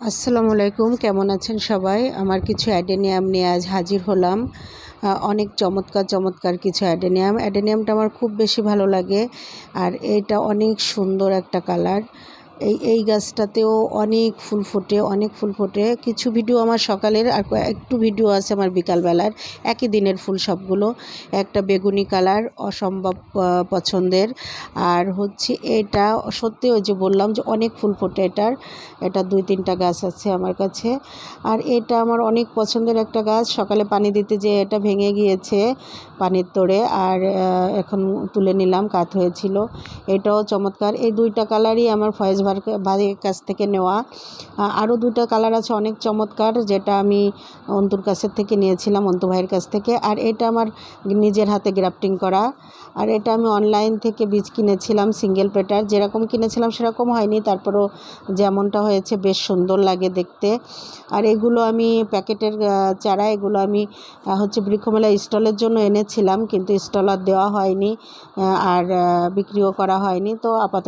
আসসালামু আলাইকুম, কেমন আছেন সবাই? আমার কিছু অ্যাডেনিয়াম নিয়ে আজ হাজির হলাম। অনেক চমৎকার চমৎকার কিছু অ্যাডেনিয়াম। অ্যাডেনিয়ামটা আমার খুব বেশি ভালো লাগে, আর এটা অনেক সুন্দর একটা কালার। এই এই গাছটাতেও অনেক ফুল ফোটে, অনেক ফুল ফোটে। কিছু ভিডিও আমার সকালের আর একটু ভিডিও আছে আমার বিকালবেলার। একই দিনের ফুল সবগুলো। একটা বেগুনি কালার, অসম্ভব পছন্দের। আর হচ্ছে এটা, সত্যি ওই যে বললাম যে অনেক ফুল ফোটে এটার। এটা দুই, তিনটা গাছ আছে আমার কাছে। আর এটা আমার অনেক পছন্দের একটা গাছ। সকালে পানি দিতে যে এটা ভেঙে গিয়েছে পানির তোড়ে। আর এখন তুলে নিলাম, কাত হয়েছিল। এটাও চমৎকার। এই দুইটা কালারই আমার ফয়েজ ভার ভাইয়ের কাছ থেকে নেওয়া। আরও দুটো কালার আছে অনেক চমৎকার, যেটা আমি অন্তুর কাছের থেকে নিয়েছিলাম, অন্তু ভাইয়ের কাছ থেকে। আর এটা আমার নিজের হাতে গ্রাফটিং করা। আর এটা আমি অনলাইন থেকে বীজ কিনেছিলাম, সিঙ্গেল পেটার। যেরকম কিনেছিলাম সেরকম হয়নি, তারপরও যেমনটা হয়েছে বেশ সুন্দর লাগে দেখতে। আর এগুলো আমি প্যাকেটের চারা এগুলো আমি হচ্ছে বৃক্ষমেলা স্টলের জন্য এনেছিলাম, কিন্তু স্টল আর দেওয়া হয়নি আর বিক্রিও করা হয়নি। তো আপাতত